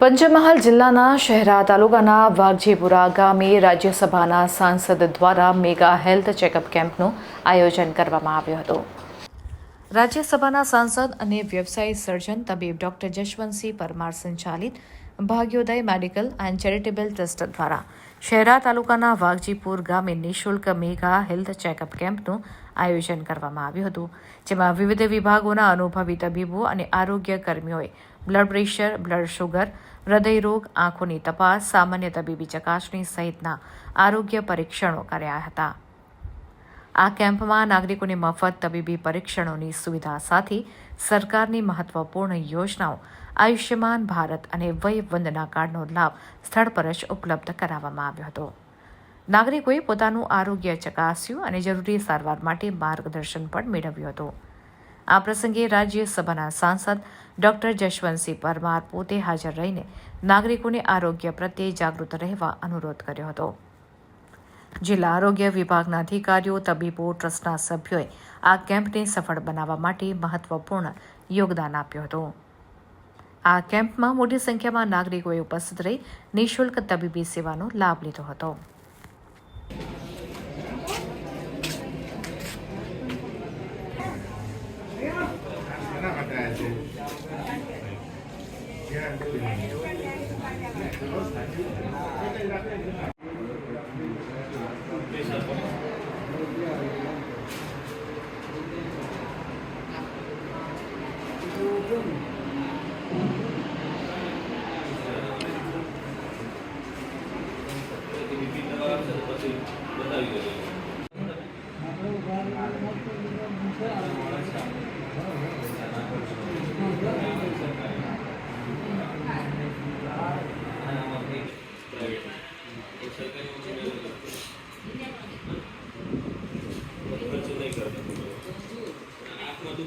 પંચમહાલ જિલ્લાના શહેરા તાલુકાના વાઘજીપુરા ગામે રાજ્યસભાના સાંસદ દ્વારા મેગા હેલ્થ ચેકઅપ કેમ્પનું આયોજન કરવામાં આવ્યું હતું. રાજ્યસભાના સાંસદ અને વ્યવસાયી સર્જન તબીબ ડોક્ટર જશવંતસિંહ પરમાર સંચાલિત Bhagyoday medical and charitable trust દ્વારા શહેરા તાલુકાના વાઘજીપુર ગામે નિઃશુલ્ક મેગા હેલ્થ ચેકઅપ કેમ્પનું આયોજન કરવામાં આવ્યું હતું, જેમાં વિવિધ વિભાગોના અનુભવી તબીબો અને આરોગ્ય કર્મીઓએ બ્લડ પ્રેશર બ્લડ શુગર હૃદયરોગ, આંખોની તપાસ, સામાન્ય તબીબી ચકાસણી સહિતના આરોગ્ય પરીક્ષણો કર્યા હતા. આ કેમ્પમાં નાગરિકોને મફત તબીબી પરીક્ષણોની સુવિધા સાથે સરકારની મહત્વપૂર્ણ યોજનાઓ, આયુષ્યમાન ભારત અને વય વંદના કાર્ડનો લાભ સ્થળ પર જ ઉપલબ્ધ કરાવવામાં આવ્યો હતો. નાગરિકોએ પોતાનું આરોગ્ય ચકાસ્યું અને જરૂરી સારવાર માટે માર્ગદર્શન પણ મેળવ્યું હતું. આ પ્રસંગે રાજ્યસભાના સાંસદ ડોક્ટર જશવંતસિંહ પરમાર પોતે હાજર રહીને નાગરિકોને આરોગ્ય પ્રત્યે જાગૃત રહેવા અનુરોધ કર્યો હતો. જિલ્લા આરોગ્ય વિભાગના અધિકારીઓ, તબીબો, ટ્રસ્ટના સભ્યોએ આ કેમ્પને સફળ બનાવવા માટે મહત્વપૂર્ણ યોગદાન આપ્યું હતું. આ કેમ્પમાં મોટી સંખ્યામાં નાગરિકોએ ઉપસ્થિત રહી નિઃશુલ્ક તબીબી સેવાનો લાભ લીધો હતો. అంటే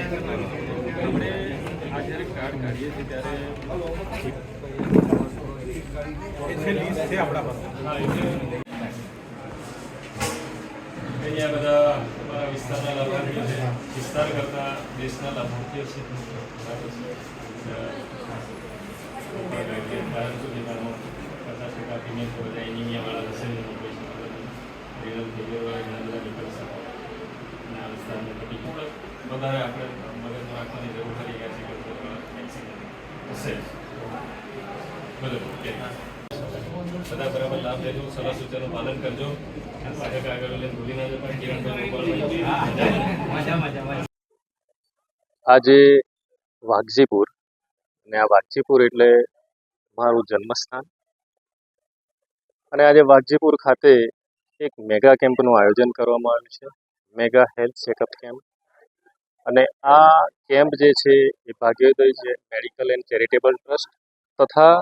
આપણે આ જ્યારે કાર્ડ કાઢીએ છીએ ત્યારે અહીંયા બધા અમારા વિસ્તારના લાભાર્થીઓ છે. વિસ્તાર કરતા દેશના લાભાર્થીઓ છે બરાબર છે ભારત સુધીમાં પચાસ ટકા પ્રીમિયમ તો બધા એનિમિયાવાળા હશે બધા. બરાબર લાભ લેજો સલાહ સૂચનો પાલન કરજો આગળ કિરણભાઈ આજે વાઘજીપુર અને આ વાઘજીપુર એટલે મારું જન્મસ્થાન અને આજે વાઘજીપુર ખાતે એક મેગા કેમ્પનું આયોજન કરવામાં આવ્યું છે, મેગા હેલ્થ ચેકઅપ કેમ્પ. અને આ કેમ્પ જે છે, એ ભાગ્યોદય છે મેડિકલ એન્ડ ચેરિટેબલ ટ્રસ્ટ તથા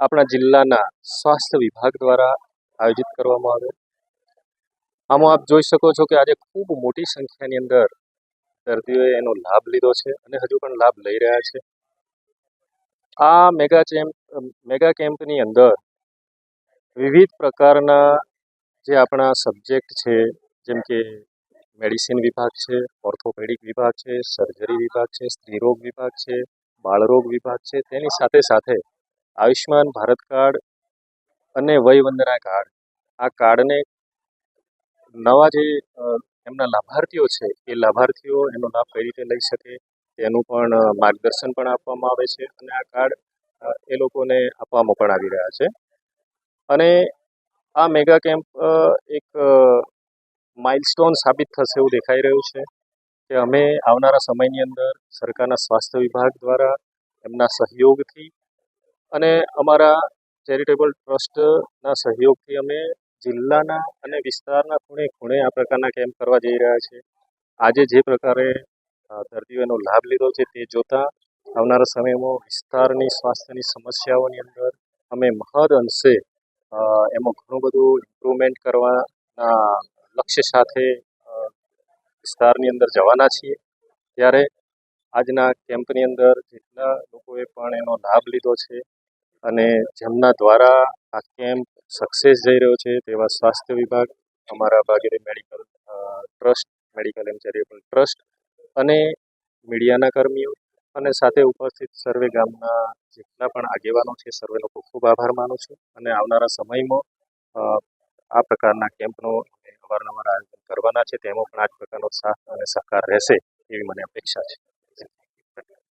આપણા જિલ્લાના સ્વાસ્થ્ય વિભાગ દ્વારા આયોજિત કરવામાં આવ્યો. આમાં આપ જોઈ શકો છો કે આજે ખૂબ મોટી સંખ્યાની અંદર દર્દીઓએ એનો લાભ લીધો છે અને હજુ પણ લાભ લઈ રહ્યા છે. આ મેગા ચેમ્પ, મેગા કેમ્પની અંદર વિવિધ પ્રકારના જે આપણા સબ્જેક્ટ છે, જેમ કે મેડિસિન વિભાગ છે ઓર્થોપેડિક વિભાગ છે સર્જરી વિભાગ છે, સ્ત્રીરોગ વિભાગ છે, બાળરોગ વિભાગ છે, તેની સાથે સાથે આયુષ્યમાન ભારત કાર્ડ અને વયવંદના કાર્ડ. આ કાર્ડને નવા જે એમના લાભાર્થીઓ છે, એ લાભાર્થીઓ એનો લાભ કઈ રીતે લઈ શકે, તેનું પણ માર્ગદર્શન પણ આપવામાં આવે છે અને આ કાર્ડ એ લોકોને આપવામાં પણ આવી રહ્યા છે. અને આ મેગા કેમ્પ એક માઇલસ્ટોન સાબિત થશે એવું દેખાઈ રહ્યું છે કે અમે આવનારા સમયની અંદર સરકારના સ્વાસ્થ્ય વિભાગ દ્વારા એમના સહયોગથી અને અમારા ચેરિટેબલ ટ્રસ્ટના સહયોગથી અમે જિલ્લાના અને વિસ્તારના ખૂણે ખૂણે આ પ્રકારના કેમ્પ કરવા જઈ રહ્યા છે આજે જે પ્રકારે દર્દીઓનો લાભ લીધો છે તે જોતાં આવનારા સમયમાં વિસ્તારની સ્વાસ્થ્યની સમસ્યાઓની અંદર અમે મહદ અંશે એમાં ઘણું બધું ઇમ્પ્રુવમેન્ટ કરવાના લક્ષ્ય સાથે વિસ્તારની અંદર જવાના છીએ. ત્યારે આજના કેમ્પની અંદર જેટલા લોકોએ પણ એનો લાભ લીધો છે અને જેમના દ્વારા આ કેમ્પ સક્સેસ જઈ રહ્યો છે તેવા સ્વાસ્થ્ય વિભાગ, અમારા ભાગીરથી મેડિકલ ટ્રસ્ટ, મેડિકલ એમ ચેરિટેબલ ટ્રસ્ટ અને મીડિયાના કર્મીઓ અને સાથે ઉપસ્થિત સર્વે ગામના જેટલા પણ આગેવાનો છે સર્વેનો ખૂબ ખૂબ આભાર માનું છું. અને આવનારા સમયમાં આ પ્રકારના કેમ્પનો અવારનવાર આયોજન કરવાના છે. તેમાં પણ આ જ પ્રકારનો સાથ અને સહકાર રહેશે એવી મને અપેક્ષા છે.